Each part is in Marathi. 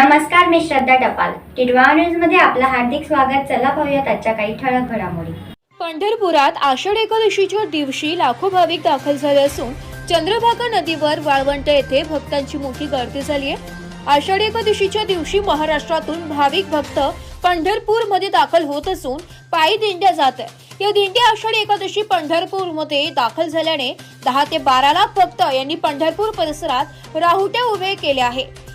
नमस्कार मी श्रद्धा टपाल. टिडवा न्यूजमध्ये आपलं हार्दिक स्वागत. चला पाहूयात आजच्या काही ठळक घडामोडी. पंढरपुरात आषाढ एकादशीच्या दिवशी लाखो भाविक दाखल झाले असून चंद्रभागा नदीवर वाळवंट येथे भक्तांची मोठी गर्दी झाली आहे. आषाढ एकादशीच्या दिवशी महाराष्ट्रातून भाविक भक्त पंढरपूरमध्ये दाखल होत असून पायी दिंड्या जात आहे या दिंड्या आषाढी एकादशी पंढरपूरमध्ये दाखल झाल्याने दहा ते बारा लाख भक्त यांनी पंढरपूर परिसरात राहुट्या उभे केल्या आहे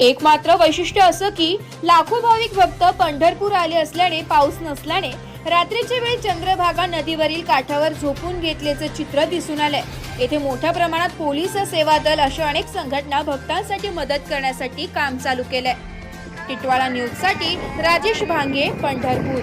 एक मात्र वैशिष्ट्य असं की लाखो भाविक भक्त पंढरपूर आले असल्याने पाऊस नसल्याने रात्रीच्या वेळी चंद्रभागा नदीवरील काठावर झोपून घेतल्याचे चित्र दिसून आलंय. येथे मोठ्या प्रमाणात पोलीस सेवा दल अशा अनेक संघटना भक्तांसाठी मदत करण्यासाठी काम चालू केलंय. टिटवाळा न्यूजसाठी राजेश भांगे पंढरपूर.